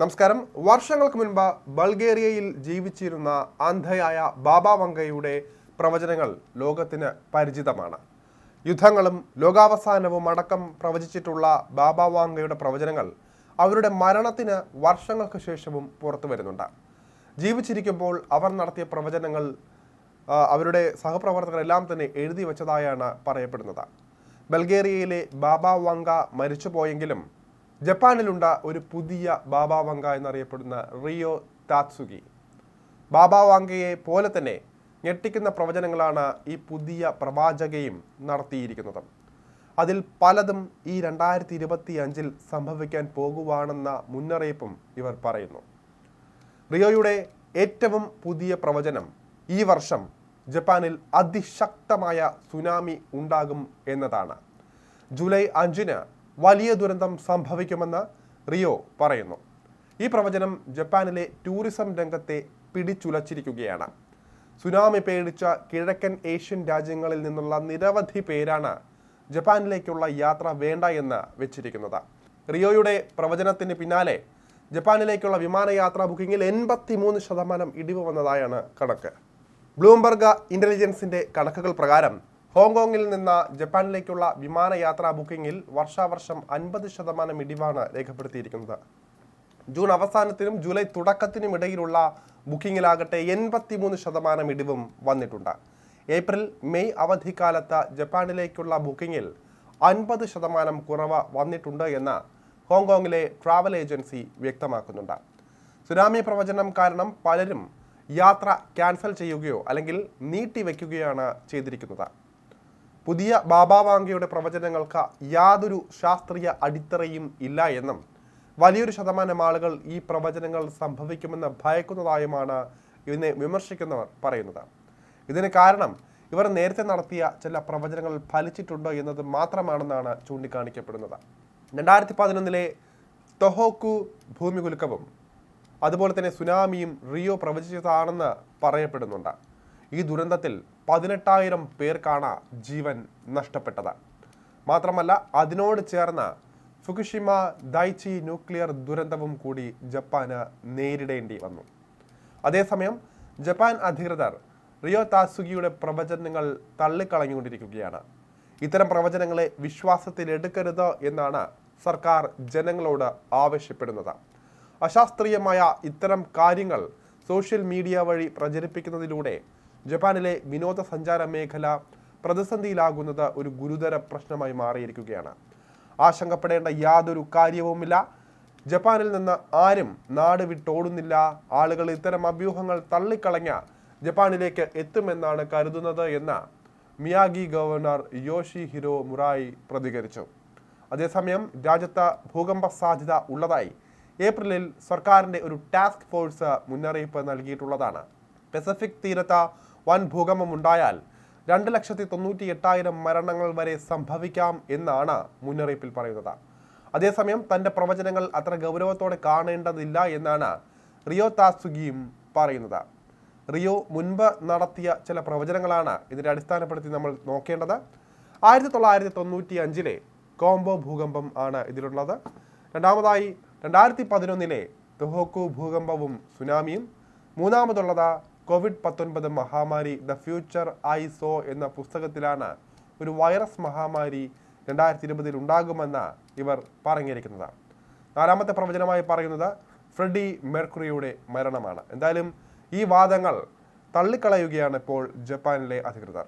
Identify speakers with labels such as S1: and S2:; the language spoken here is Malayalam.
S1: നമസ്കാരം. വർഷങ്ങൾക്ക് മുൻപ് ബൾഗേറിയയിൽ ജീവിച്ചിരുന്ന അന്ധയായ ബാബ വങ്കയുടെ പ്രവചനങ്ങൾ ലോകത്തിന് പരിചിതമാണ്. യുദ്ധങ്ങളും ലോകാവസാനവും അടക്കം പ്രവചിച്ചിട്ടുള്ള ബാബ വാങ്കയുടെ പ്രവചനങ്ങൾ അവരുടെ മരണത്തിന് വർഷങ്ങൾക്ക് ശേഷവും പുറത്തു വരുന്നുണ്ട്. ജീവിച്ചിരിക്കുമ്പോൾ അവർ നടത്തിയ പ്രവചനങ്ങൾ അവരുടെ സഹപ്രവർത്തകരെല്ലാം തന്നെ എഴുതി വെച്ചതായാണ് പറയപ്പെടുന്നത്. ബൾഗേറിയയിലെ ബാബ വങ്ക മരിച്ചുപോയെങ്കിലും ജപ്പാനിലുണ്ട് ഒരു പുതിയ ബാബാവങ്ക എന്നറിയപ്പെടുന്ന റിയോ താത്സുഗി ബാബാ വാങ്കയെ പോലെ തന്നെ ഞെട്ടിക്കുന്ന പ്രവചനങ്ങളാണ് ഈ പുതിയ പ്രവാചകയും നടത്തിയിരിക്കുന്നത്. അതിൽ പലതും ഈ രണ്ടായിരത്തി ഇരുപത്തി അഞ്ചിൽ സംഭവിക്കാൻ പോകുവാണെന്ന മുന്നറിയിപ്പും ഇവർ പറയുന്നു. റിയോയുടെ ഏറ്റവും പുതിയ പ്രവചനം ഈ വർഷം ജപ്പാനിൽ അതിശക്തമായ സുനാമി ഉണ്ടാകും എന്നതാണ്. ജൂലൈ അഞ്ചിന് വലിയ ദുരന്തം സംഭവിക്കുമെന്ന് റിയോ പറയുന്നു. ഈ പ്രവചനം ജപ്പാനിലെ ടൂറിസം രംഗത്തെ പിടിച്ചുലച്ചിരിക്കുകയാണ്. സുനാമി പേടിച്ച കിഴക്കൻ ഏഷ്യൻ രാജ്യങ്ങളിൽ നിന്നുള്ള നിരവധി പേരാണ് ജപ്പാനിലേക്കുള്ള യാത്ര വേണ്ട എന്ന് വെച്ചിരിക്കുന്നത്. റിയോയുടെ പ്രവചനത്തിന് പിന്നാലെ ജപ്പാനിലേക്കുള്ള വിമാനയാത്രാ ബുക്കിംഗിൽ എൺപത്തിമൂന്ന് ശതമാനം ഇടിവ് വന്നതായാണ് കണക്ക്. ബ്ലൂംബർഗ് ഇന്റലിജൻസിന്റെ കണക്കുകൾ പ്രകാരം ഹോങ്കോങ്ങിൽ നിന്ന് ജപ്പാനിലേക്കുള്ള വിമാനയാത്രാ ബുക്കിംഗിൽ വർഷാവർഷം അൻപത് ശതമാനം ഇടിവാണ് രേഖപ്പെടുത്തിയിരിക്കുന്നത്. ജൂൺ അവസാനത്തിനും ജൂലൈ തുടക്കത്തിനും ഇടയിലുള്ള ബുക്കിംഗിലാകട്ടെ എൺപത്തിമൂന്ന് ശതമാനം ഇടിവും വന്നിട്ടുണ്ട്. ഏപ്രിൽ മെയ് അവധിക്കാലത്ത് ജപ്പാനിലേക്കുള്ള ബുക്കിംഗിൽ അൻപത് ശതമാനം കുറവ് വന്നിട്ടുണ്ട് എന്ന് ഹോങ്കോങ്ങിലെ ട്രാവൽ ഏജൻസി വ്യക്തമാക്കുന്നുണ്ട്. സുനാമി പ്രവചനം കാരണം പലരും യാത്ര ക്യാൻസൽ ചെയ്യുകയോ അല്ലെങ്കിൽ നീട്ടിവെക്കുകയാണ് ചെയ്തിരിക്കുന്നത്. പുതിയ ബാബാവാങ്കയുടെ പ്രവചനങ്ങൾക്ക് യാതൊരു ശാസ്ത്രീയ അടിത്തറയും ഇല്ല എന്നും വലിയൊരു ശതമാനം ആളുകൾ ഈ പ്രവചനങ്ങൾ സംഭവിക്കുമെന്ന് ഭയക്കുന്നതായുമാണ് ഇതിനെ വിമർശിക്കുന്നവർ പറയുന്നത്. ഇതിന് കാരണം ഇവർ നേരത്തെ നടത്തിയ ചില പ്രവചനങ്ങൾ ഫലിച്ചിട്ടുണ്ടോ എന്നത് മാത്രമാണെന്നാണ് ചൂണ്ടിക്കാണിക്കപ്പെടുന്നത്. രണ്ടായിരത്തി പതിനൊന്നിലെ തൊഹോക്കു ഭൂമികുലുക്കവും അതുപോലെ തന്നെ സുനാമിയും റിയോ പ്രവചിച്ചതാണെന്ന് പറയപ്പെടുന്നുണ്ട്. ഈ ദുരന്തത്തിൽ പതിനെട്ടായിരം പേർക്കാണ് ജീവൻ നഷ്ടപ്പെട്ടത്. മാത്രമല്ല അതിനോട് ചേർന്ന ഫുകുഷിമ ദൈച്ചി ന്യൂക്ലിയർ ദുരന്തവും കൂടി ജപ്പാന് നേരിടേണ്ടി വന്നു. അതേസമയം ജപ്പാൻ അധികൃതർ റിയോ താസുഗിയുടെ പ്രവചനങ്ങൾ തള്ളിക്കളഞ്ഞുകൊണ്ടിരിക്കുകയാണ്. ഇത്തരം പ്രവചനങ്ങളെ വിശ്വാസത്തിലെടുക്കരുത് എന്നാണ് സർക്കാർ ജനങ്ങളോട് ആവശ്യപ്പെടുന്നത്. അശാസ്ത്രീയമായ ഇത്തരം കാര്യങ്ങൾ സോഷ്യൽ മീഡിയ വഴി പ്രചരിപ്പിക്കുന്നതിലൂടെ ജപ്പാനിലെ വിനോദസഞ്ചാര മേഖല പ്രതിസന്ധിയിലാകുന്നത് ഒരു ഗുരുതര പ്രശ്നമായി മാറിയിരിക്കുകയാണ്. ആശങ്കപ്പെടേണ്ട യാതൊരു കാര്യവുമില്ല. ജപ്പാനിൽ നിന്ന് ആരും നാട് വിട്ടോടുന്നില്ല ആളുകൾ ഇത്തരം അഭ്യൂഹങ്ങൾ തള്ളിക്കളഞ്ഞ ജപ്പാനിലേക്ക് എത്തുമെന്നാണ് കരുതുന്നത് എന്ന് Miyagi governor Yoshihiro Murai പ്രതികരിച്ചു. അതേസമയം രാജ്യത്ത് ഭൂകമ്പ സാധ്യത ഉള്ളതായി ഏപ്രിലിൽ സർക്കാരിന്റെ ഒരു ടാസ്ക് ഫോഴ്സ് മുന്നറിയിപ്പ് നൽകിയിട്ടുള്ളതാണ്. പസഫിക് തീരത്ത് വൻ ഭൂകമ്പം ഉണ്ടായാൽ രണ്ട് ലക്ഷത്തി തൊണ്ണൂറ്റി എട്ടായിരം മരണങ്ങൾ വരെ സംഭവിക്കാം എന്നാണ് മുന്നറിയിപ്പിൽ പറയുന്നത്. അതേസമയം തന്റെ പ്രവചനങ്ങൾ അത്ര ഗൗരവത്തോടെ കാണേണ്ടതില്ല എന്നാണ് റിയോ താസുഗിയും പറയുന്നത്. റിയോ മുൻപ് നടത്തിയ ചില പ്രവചനങ്ങളാണ് ഇതിനെ അടിസ്ഥാനപ്പെടുത്തി നമ്മൾ നോക്കേണ്ടത്. ആയിരത്തി തൊള്ളായിരത്തി തൊണ്ണൂറ്റി അഞ്ചിലെ കോംബോ ഭൂകമ്പം ആണ് ഇതിലുള്ളത്. രണ്ടാമതായി രണ്ടായിരത്തി പതിനൊന്നിലെ തുഹോക്കു ഭൂകമ്പവും സുനാമിയും. മൂന്നാമതുള്ളത് കോവിഡ് പത്തൊൻപത് മഹാമാരി ദ ഫ്യൂച്ചർ ഐ സോ എന്ന പുസ്തകത്തിലാണ് ഒരു വൈറസ് മഹാമാരി രണ്ടായിരത്തി ഇരുപതിൽ ഉണ്ടാകുമെന്ന് ഇവർ പറഞ്ഞിരിക്കുന്നത്. നാലാമത്തെ പ്രവചനമായി പറയുന്നത് ഫ്രെഡി മെർക്കുറിയുടെ മരണമാണ്. എന്തായാലും ഈ വാദങ്ങൾ തള്ളിക്കളയുകയാണ് ഇപ്പോൾ ജപ്പാനിലെ അധികൃതർ.